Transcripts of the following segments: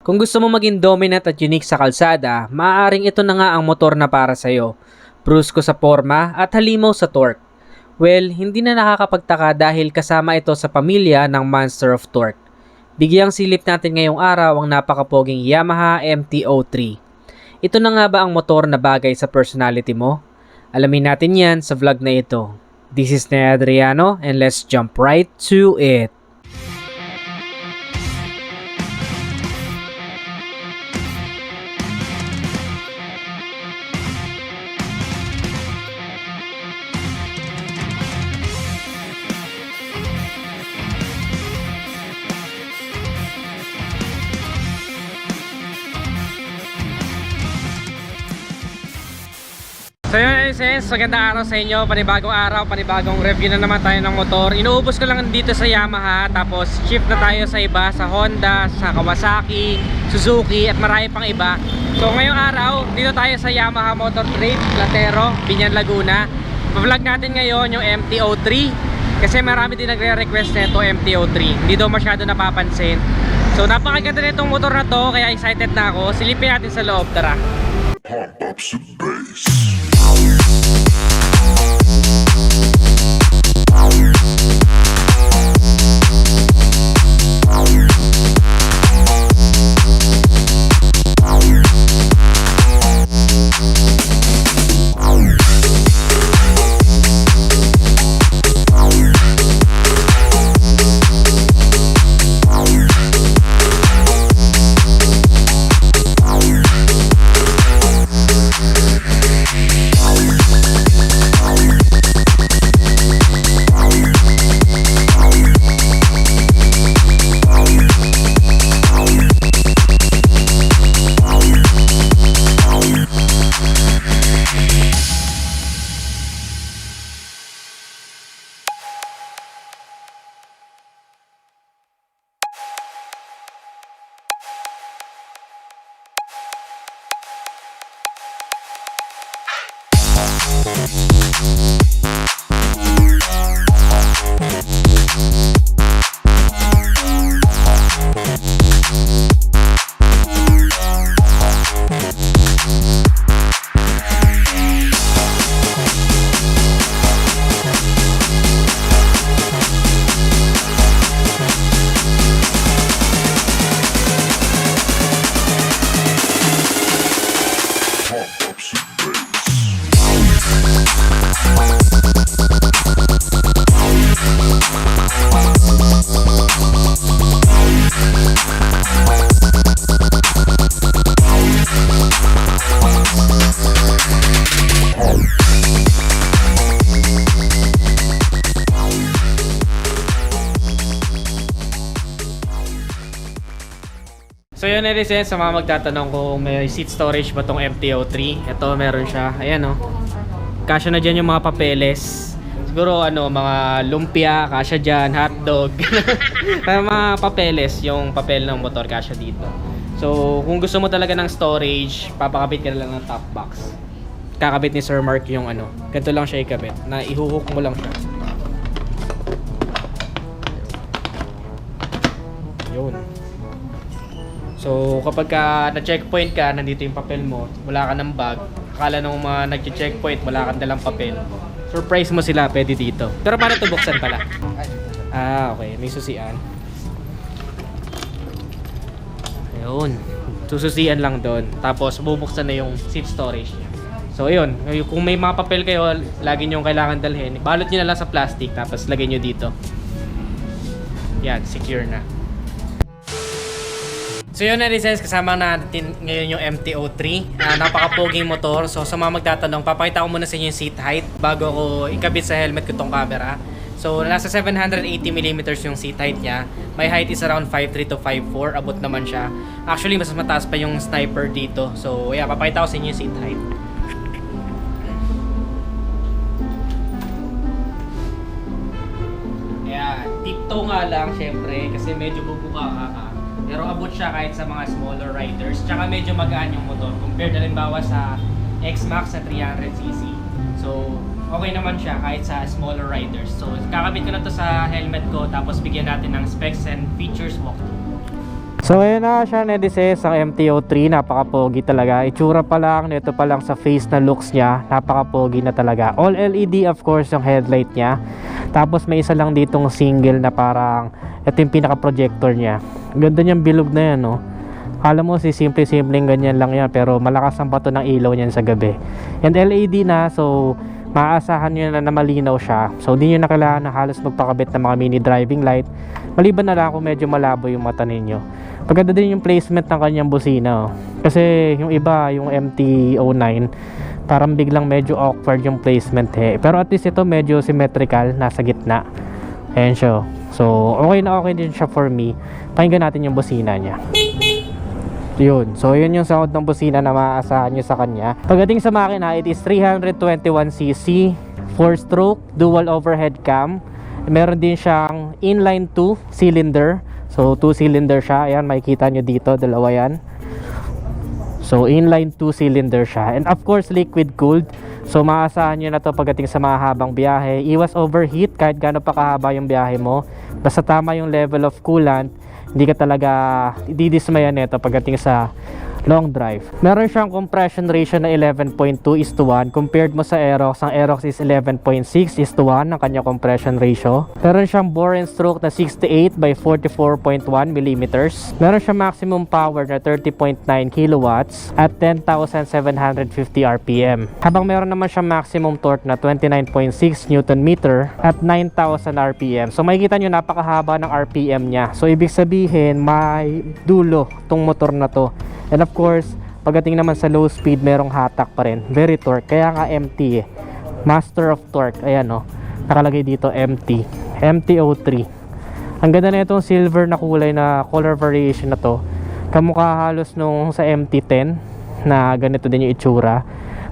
Kung gusto mo maging dominant at unique sa kalsada, maaaring ito na nga ang motor na para sa'yo. Brusko sa forma at halimaw sa torque. Well, hindi na nakakapagtaka dahil kasama ito sa pamilya ng Monster of Torque. Bigyang silip natin ngayong araw ang napakapoging Yamaha MT-03. Ito na nga ba ang motor na bagay sa personality mo? Alamin natin yan sa vlog na ito. This is Nea Adriano and let's jump right to it. So yun sis, magandang araw sa inyo, panibagong araw, panibagong review na naman tayo ng motor. Inuubos ko lang dito sa Yamaha, tapos shift na tayo sa iba, sa Honda, sa Kawasaki, Suzuki at marami pang iba. So ngayong araw, dito tayo sa Yamaha Motor Trade, Platero, Binyan Laguna. Vlog natin ngayon yung MT-03 Kasi marami din nagre-request na ito MT-03 Hindi daw masyado napapansin. So napakaganda na itong motor na to, kaya excited na ako. Silipin natin sa loob, tara. Pump up some bass. Na rin sa mga magtatanong kung may seat storage ba tong MT-03 Ito meron siya, ayan o Kasya na dyan yung mga papeles. Siguro ano, mga lumpia, kasya dyan, hotdog. Mga papeles, yung papel ng motor kasya dito. So kung gusto mo talaga ng storage, papakabit ka lang ng top box. Kakabit ni Sir Mark yung ano, ganito lang siya ikabit Na ihuhook mo lang siya So kapag ka na-checkpoint ka, nandito yung papel mo, wala ka ng bag, akala nung mga nag-checkpoint, wala kang dalang papel, surprise mo sila, pwede dito. Pero paano ito buksan pala? Ah, okay. May susian. Ayun. Sususian lang doon. Tapos bubuksan na yung seat storage niya. So ayun, kung may mga papel kayo, lagi nyo kailangan dalhin, balot nyo na lang sa plastic, tapos lagay nyo dito. Yan, secure na. So yun na Rizes, kasama natin ngayon yung MT-03 uh, Napaka-poging motor. So sa mga magtatanong, papakita ko muna sa inyo yung seat height Bago ko ikabit sa helmet ko tong camera. So nasa 780mm yung seat height niya. May height is around 5'3 to 5'4 Abot naman siya. Actually mas mataas pa yung sniper dito. So yeah, papakita ko sa inyo yung seat height. Yeah, tiptoe nga lang syempre kasi medyo bubuka ka ka. Pero abot siya kahit sa mga smaller riders. Tsaka medyo magaan yung motor compared na limbawa sa X-Max sa 300cc. So, okay naman siya kahit sa smaller riders. So, kakabit ko na to sa helmet ko tapos bigyan natin ng specs and features walkthrough. So ayun na siya Nedises, ang MT-03, napaka-pogi talaga. Itsura pa lang, nito pa lang sa face na looks niya, napaka-pogi na talaga. All LED of course yung headlight niya. Tapos may isa lang ditong single na parang, ito yung pinaka-projector niya. Ganda niyang bilog na yan, no? Kala mo si simple-simpleng ganyan lang yan, pero malakas ang bato ng ilaw niyan sa gabi. And LED na, so maaasahan nyo na na malinaw siya. So hindi nyo na kailangan na halos magpakabit ng mga mini driving light. Maliban na lang kung medyo malabo yung mata ninyo. Paganda din yung placement ng kanyang busina. Oh. Kasi yung iba, yung MT-09, parang biglang medyo awkward yung placement eh. Pero at least ito medyo symmetrical, nasa gitna. Ayan siya. So, okay na okay din siya for me. Pakinggan natin yung busina niya. Yun. So, yun yung sound ng busina na maaasahan nyo sa kanya. Pagdating sa makina, it is 321cc, 4-stroke, dual overhead cam. Meron din siyang inline 2 cylinder. So, 2 cylinder siya. Ayan, makikita nyo dito. Dalawa yan. So, inline 2 cylinder siya. And of course, liquid cooled. So, maasahan nyo na to pagdating sa mahabang biyahe. Iwas overheat kahit gaano pa kahaba yung biyahe mo. Basta tama yung level of coolant, hindi ka talaga didismaya nito pagdating sa long drive. Meron siyang compression ratio na 11.2 is to 1 compared mo sa Aerox. Ang Aerox is 11.6 is to 1 ang kanya compression ratio. Meron siyang bore and stroke na 68 by 44.1 mm. Meron siyang maximum power na 30.9 kilowatts at 10,750 RPM. Habang meron naman siyang maximum torque na 29.6 Newton meter at 9,000 RPM. So makikita nyo napakahaba ng RPM niya. So ibig sabihin may dulo tong motor na to. And of course, pagdating naman sa low speed, merong hatak pa rin. Very torque. Kaya nga MT eh. Master of Torque. Ayan o. Nakalagay dito MT. MT-03. Ang ganda na itong silver na kulay na color variation na to. Kamukha halos nung sa MT-10 na ganito din yung itsura.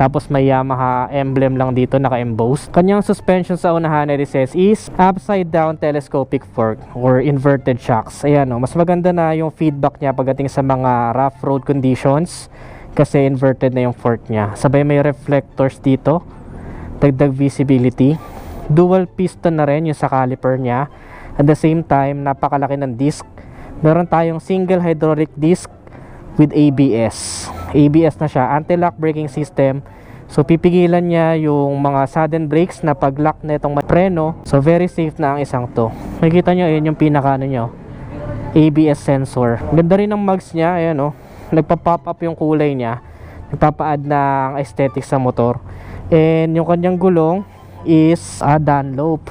Tapos may Yamaha emblem lang dito naka-emboss. Kanyang suspension sa unahan na says is upside down telescopic fork or inverted shocks. Ayan o, mas maganda na yung feedback niya pagdating sa mga rough road conditions kasi inverted na yung fork niya. Sabay may reflectors dito, dagdag visibility. Dual piston na rin yung sa caliper niya. At the same time, napakalaki ng disc. Meron tayong single hydraulic disc with ABS. ABS na siya, anti-lock braking system. So pipigilan niya yung mga sudden brakes na pag-lock na itong preno. So very safe na ang isang to. Makikita nyo, ayun yung pinaka ano nyo. ABS sensor. Ganda rin ng mugs niya, ayan oh. Nagpa-pop up yung kulay niya. Nagpapa-add ng aesthetic sa motor. And yung kanyang gulong is a Dunlop.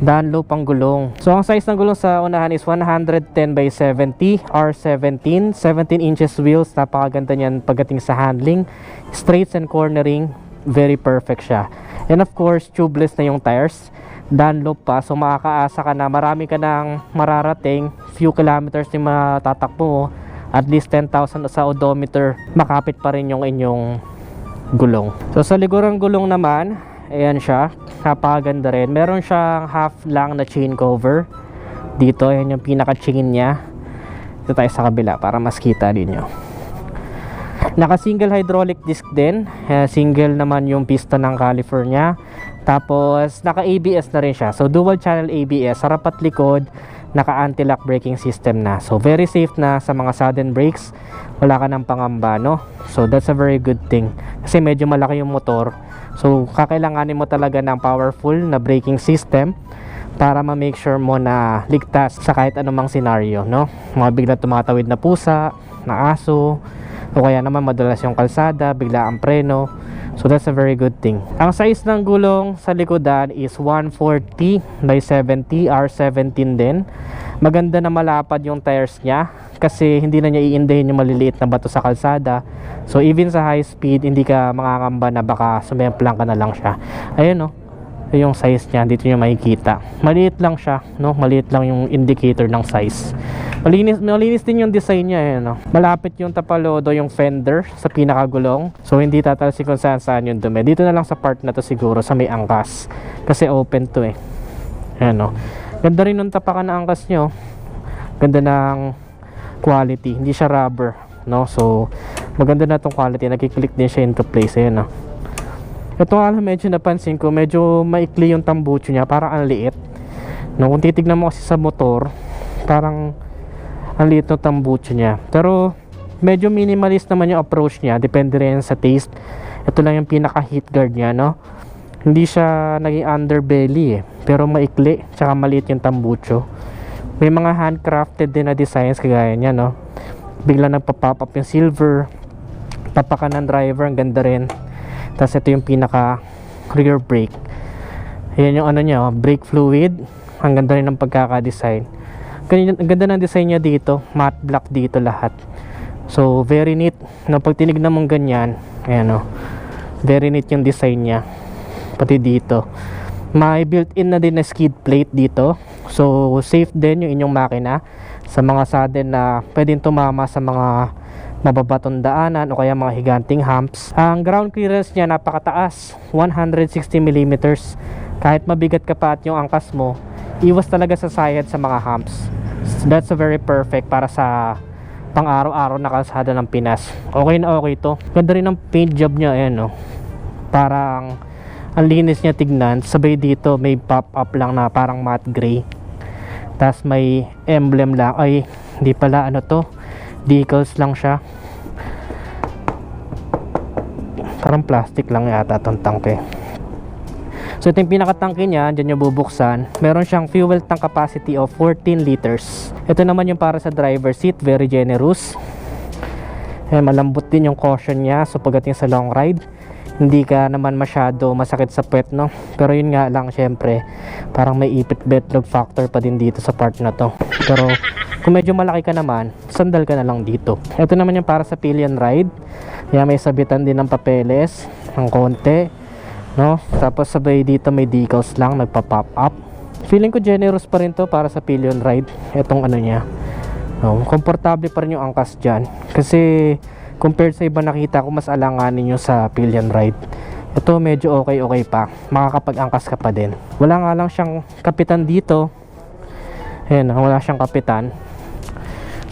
Dunlop ang gulong. So ang size ng gulong sa unahan is 110 by 70 R17, 17 inches wheels. Napakaganda niyan pagdating sa handling. Straights and cornering, very perfect siya. And of course, tubeless na yung tires. Dunlop pa, so makakaasa ka na marami ka nang mararating, few kilometers yung matatakbo. At least 10,000 sa odometer, makapit pa rin yung inyong gulong. So sa ligurang gulong naman, ayan siya, napakaganda rin. Meron siyang half lang na chain cover. Dito, ayan yung pinaka chain niya. Ito tayo sa kabila para mas kita din nyo. Naka single hydraulic disc din. Eh, single naman yung piston ng caliper niya. Tapos naka ABS na rin siya. So dual channel ABS, harap at likod, naka anti-lock braking system na. So very safe na sa mga sudden brakes. Wala ka ng pangamba, no? So that's a very good thing. Kasi medyo malaki yung motor. So kakailanganin mo talaga ng powerful na braking system para ma-make sure mo na ligtas sa kahit anumang scenario, no? Mga biglang tumatawid na pusa, na aso, o kaya naman madalas yung kalsada, bigla ang preno. So that's a very good thing. Ang size ng gulong sa likodan is 140 by 70 R17 din. Maganda na malapad yung tires niya kasi hindi na niya iindahin yung maliliit na bato sa kalsada. So even sa high speed, hindi ka makakamba na baka sumemplang ka na lang siya. Ayun no. yung size niya, dito niyo makikita. Maliit lang siya, no? Maliit lang yung indicator ng size. Malinis, malinis din yung design niya, eh, no? Malapit yung tapalodo, yung fender sa pinakagulong. So, hindi tatalsi kung saan saan yung dumi. Dito na lang sa part na to siguro, sa may angkas. Kasi open to eh. Ayan, no? Ganda rin ng tapakan na angkas nyo. Ganda ng quality. Hindi siya rubber, no? So, maganda na tong quality. Nagkiklik din siya into place, ayan, no? Ito nga lang medyo napansin ko, medyo maikli yung tambucho niya, parang ang liit. No, kung titignan mo kasi sa motor, parang Ang liit ng tambucho niya. Pero medyo minimalist naman yung approach niya. Depende rin sa taste. Ito lang yung pinaka heat guard niya, no? Hindi siya naging underbelly eh. Pero maikli, tsaka maliit yung tambucho. May mga handcrafted din na designs kagaya niya, no? Bigla nagpa-pop up yung silver. Papaka ng driver, ang ganda rin. Tapos ito yung pinaka rear brake. Ayan yung ano niya, oh, brake fluid. Ang ganda rin ng pagkaka-design. Ganyan, ganda ng design niya dito. Matte black dito lahat. So, very neat. Na pag tinignan mong ganyan, ayan o. Very neat yung design niya. Pati dito. May built-in na din na skid plate dito. So, safe din yung inyong makina sa mga sudden na pwedeng tumama sa mga mababatong daanan o kaya mga higanting humps. Ang ground clearance niya napakataas, 160mm. Kahit mabigat ka pa at yung angkas mo, iwas talaga sa sayad sa mga humps. That's a very perfect para sa pang araw-araw na kalsada ng Pinas. Okay na okay to. Ganda rin ang paint job niya, ayan no. Parang ang linis niya tignan. Sabay dito may pop-up lang na parang matte gray. Tapos may emblem lang. Ay, hindi pala ano to. Decals lang siya. Parang plastic lang yata itong tangke. So ito yung pinakatangke niya, dyan yung bubuksan. Meron siyang fuel tank capacity of 14 liters. Ito naman yung para sa driver seat, very generous. Eh, malambot din yung caution niya so pagdating sa long ride hindi ka naman masyado masakit sa puwet no pero yun nga lang syempre parang may ipit betlog factor pa din dito sa part na to pero kung medyo malaki ka naman sandal ka na lang dito ito naman yung para sa pillion ride kaya may sabitan din ng papeles ng konti no? Tapos sabay dito may decals lang nagpa pop up. Feeling ko generous pa rin to para sa pillion ride etong ano niya. No, komportable pa rin yung angkas dyan. Kasi compared sa iba nakita ko mas alanganin yung sa pillion ride. Ito medyo okay okay pa. Makakapag-angkas ka pa din. Wala nga lang siyang kapitan dito. Ayan wala siyang kapitan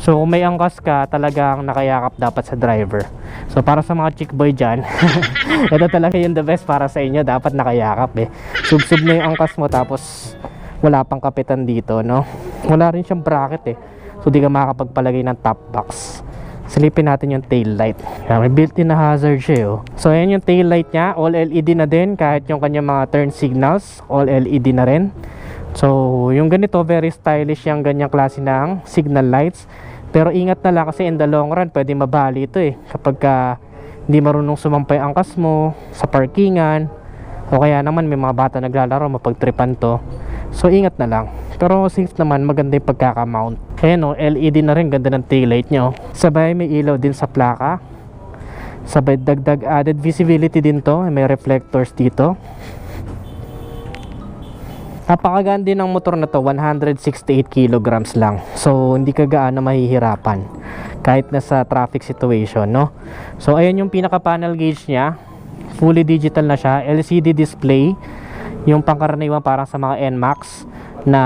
so kung may angkas ka talagang nakayakap dapat sa driver. So para sa mga chick boy dyan ito talaga yung the best para sa inyo. Dapat nakayakap eh. Sub-sub na yung angkas mo tapos wala pang kapitan dito no? Wala rin siyang bracket eh. So di ka makakapagpalagay ng top box. Silipin natin yung tail light. Yan, may built-in na hazard siya eh, oh. so ayan yung tail light niya. All LED na din. Kahit yung kanyang mga turn signals all LED na rin. So yung ganito very stylish yung ganyang klase ng signal lights pero ingat na lang kasi in the long run pwede mabali ito eh. Kapag ka hindi marunong sumampay ang angkas mo sa parkingan o kaya naman may mga bata naglalaro mapagtripan to. So ingat na lang. Pero safe naman maganda yung pagkakamount. Ayan o LED na rin ganda ng taillight nyo sabay may ilaw din sa plaka. Sabay dagdag added visibility din to may reflectors dito napakaganda ng motor na to 168 kilograms lang. So hindi ka gaano mahihirapan kahit nasa traffic situation no? So ayan yung pinaka panel gauge niya. Fully digital na siya. LCD display yung pangkaraniwan parang sa mga NMAX na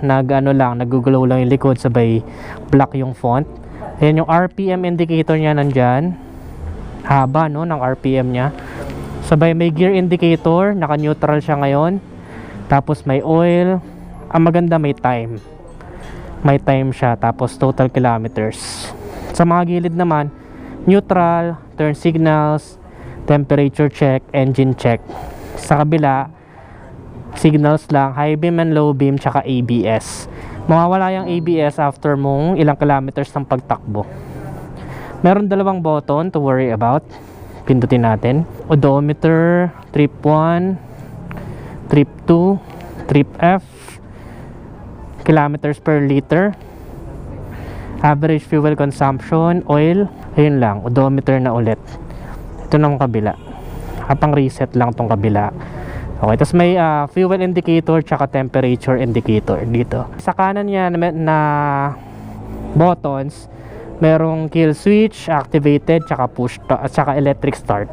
nag ano lang nagugulaw lang yung likod sabay black yung font. Ayan yung RPM indicator niya nandyan. Haba no ng RPM niya. Sabay may gear indicator naka neutral siya ngayon tapos may oil. Ang maganda may time. May time siya tapos total kilometers. Sa mga gilid naman neutral turn signals temperature check engine check. Sa kabila signals lang high beam and low beam tsaka ABS mawawala yung ABS after mong ilang kilometers ng pagtakbo. Meron dalawang button to worry about. Pindutin natin. Odometer trip 1 trip 2 trip F kilometers per liter. Average fuel consumption oil ayun lang odometer na ulit. Ito ng kabila. Kapang reset lang tong kabila. Okay tapos may ah, fuel indicator tsaka temperature indicator dito. Sa kanan niya na, na buttons merong kill switch activated tsaka push to, at tsaka electric start.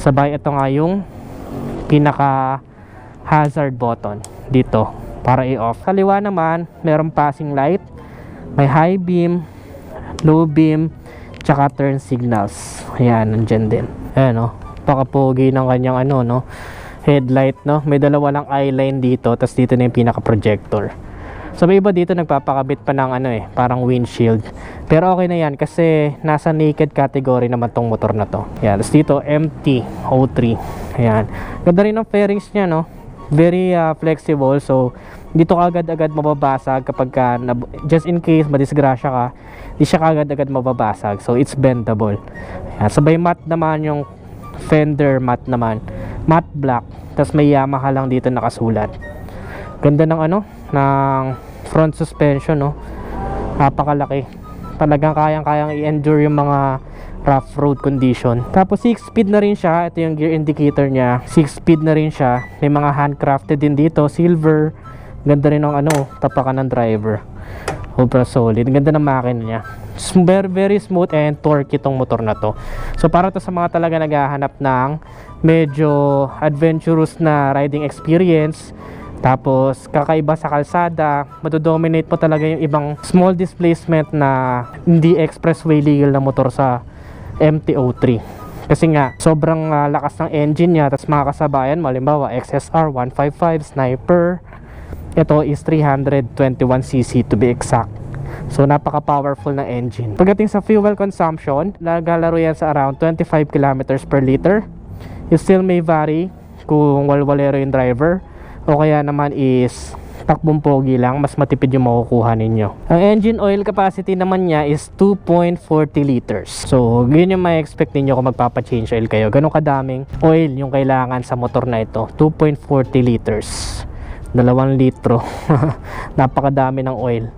Sabay ito nga yung pinaka hazard button dito para i-off. Kaliwa naman, merong passing light, may high beam, low beam, tsaka turn signals. Ayan, nandyan din. Ayan, no. Pakapogi ng kanyang ano, no. Headlight, no. May dalawa lang eye line dito, tapos dito na yung pinaka-projector. So may iba dito nagpapakabit pa ng ano eh, parang windshield. Pero okay na yan kasi nasa naked category naman tong motor na to. Yan, tapos dito MT-03. Ayan. Ganda rin ng fairings niya no. Very uh, flexible so dito ka agad-agad mababasag kapag ka, just in case madisgrasya ka, di siya agad-agad mababasag. So it's bendable. Ayan. Sabay matte naman yung fender matte naman. Matte black. Tapos may Yamaha lang dito nakasulat. Ganda ng ano, ng front suspension, no. Napakalaki. Talagang kayang-kayang i-endure yung mga rough road condition. Tapos 6 speed na rin siya. Ito yung gear indicator niya. 6 speed na rin siya. May mga handcrafted din dito, silver. Ganda rin ng ano, tapakan ng driver. Ultra solid. Ganda ng makina niya. Very, very smooth and torque itong motor na to. So para to sa mga talaga naghahanap ng medyo adventurous na riding experience. Tapos kakaiba sa kalsada, madodominate mo talaga yung ibang small displacement na hindi expressway legal na motor sa MT-03. Kasi nga, sobrang ah, lakas ng engine niya, tapos mga kasabayan mo, XSR 155 Sniper, ito is 321cc to be exact. So napaka-powerful ng engine. Pagdating sa fuel consumption, nagalaro yan sa around 25 kilometers per liter. It still may vary kung walwalero yung driver o kaya naman is takbong pogi lang, mas matipid yung makukuha ninyo. Ang engine oil capacity naman niya is 2.40 liters. So, yun yung may expect ninyo kung magpapa-change oil kayo. Ganun kadaming oil yung kailangan sa motor na ito. 2.40 liters. Dalawang litro. Napakadami ng oil.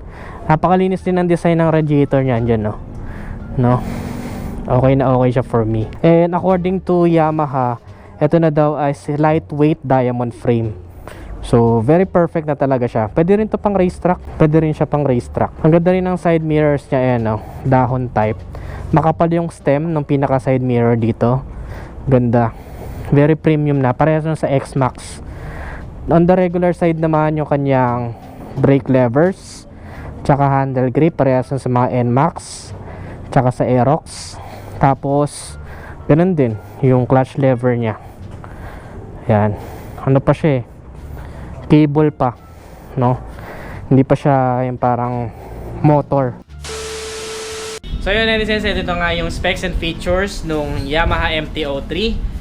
Napakalinis din ang design ng radiator niyan dyan, no? No? Okay na okay siya for me. And according to Yamaha, ito na daw ay lightweight diamond frame. So, very perfect na talaga siya. Pwede rin to pang racetrack. Pwede rin siya pang racetrack. Ang ganda rin ng side mirrors niya, ayan, no? dahon type. Makapal yung stem ng pinaka side mirror dito. Ganda. Very premium na. Parehas nun sa X-Max. On the regular side naman yung kanyang brake levers. Tsaka handle grip. Parehas nun sa mga NMAX. Tsaka sa Aerox. Tapos, ganun din. Yung clutch lever niya. Yan. Ano pa siya eh cable pa no hindi pa siya yung parang motor So yun netizens, ito nga yung specs and features nung Yamaha MT-03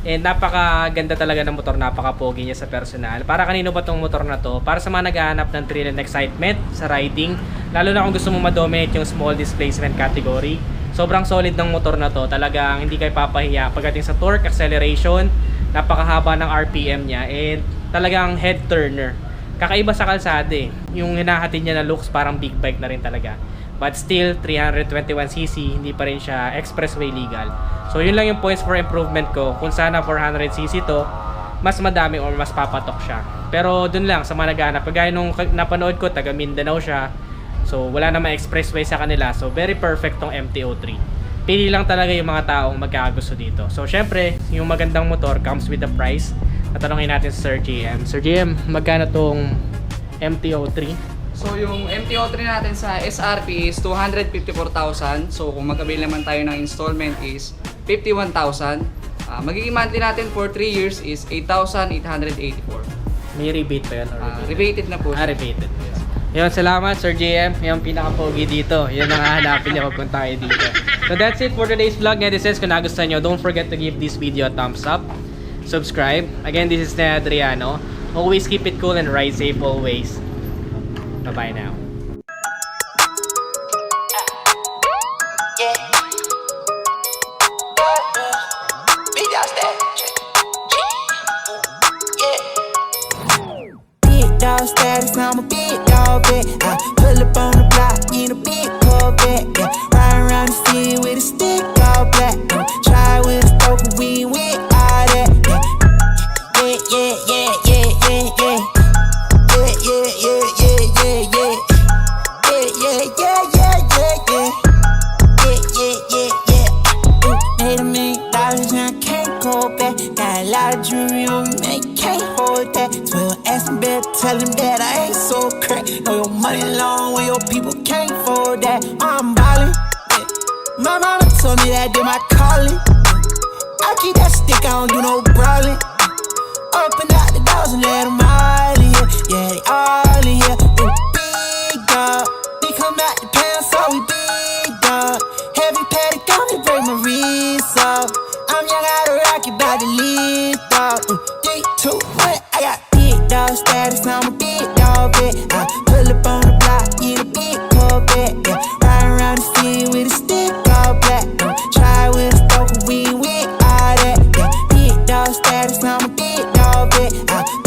and napakaganda talaga ng motor, napaka-pogi niya sa personal. Para kanino ba tong motor na to? Para sa mga naghahanap ng thrill and excitement sa riding, lalo na kung gusto mo ma-dominate yung small displacement category. Sobrang solid ng motor na to, talagang hindi kayo papahiya pagdating sa torque, acceleration, napakahaba ng RPM niya and talagang head turner. Kakaiba sa kalsada eh. Yung hinahatid niya na looks parang big bike na rin talaga. But still, 321cc, hindi pa rin siya expressway legal. So yun lang yung points for improvement ko. Kung sana 400cc to, mas madami or mas papatok siya. Pero dun lang, sa mga naghahanap. Kagaya nung napanood ko, taga Mindanao siya. So wala namang expressway sa kanila. So very perfect tong MT-03. Pili lang talaga yung mga taong magkakagusto dito. So syempre, yung magandang motor comes with the price. Tatanungin natin si Sir GM. Sir GM, magkano tong MT-03? So yung MTO3 natin sa SRP is 254,000. So kung mag-avail naman tayo ng installment is 51,000. Ah, magiging monthly natin for 3 years is 8,884. May rebate pa yan or Ah, rebate? rebated na po. Ah, rebated. Yun, salamat Sir JM. Yung pinaka-pogi dito. Yun ang hahanapin niya pag tayo dito. So that's it for today's vlog. Netizens, kung nagustuhan nyo, don't forget to give this video a thumbs up. Subscribe. Again, this is Ned Adriano. Always keep it cool and ride safe always. Bye-bye now. Big Know your money long when your people can't afford that. I'm ballin'. My mama told me that they my calling. I keep that stick, I don't do no brawling. Up the doors and let them all in here. Yeah, they all in here. Ooh, big up, They come out the pan, so we big up. Heavy patty, got me break my wrist up. I'm young, I out of rocket, bout to lead dog. Ooh, three, two, one. I got big dog status, now I'm a big red. I pull up on the block, eat a big Corvette. Yeah. Ride around the city with a stick all black. Yeah. Try with a smoke, we with all that. Yeah. Big dog status, I'm a big dog vet. I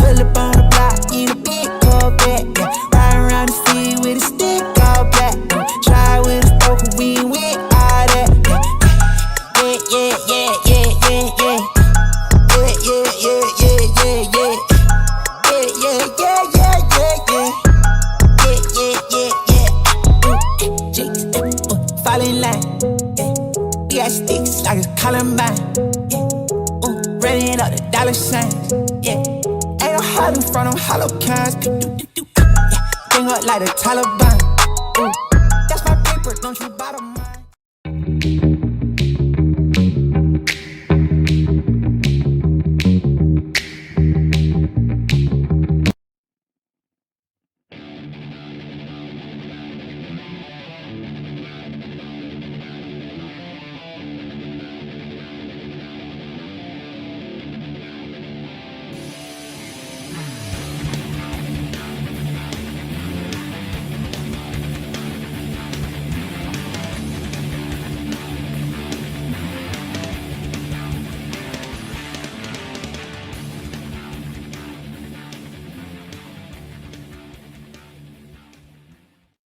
I love.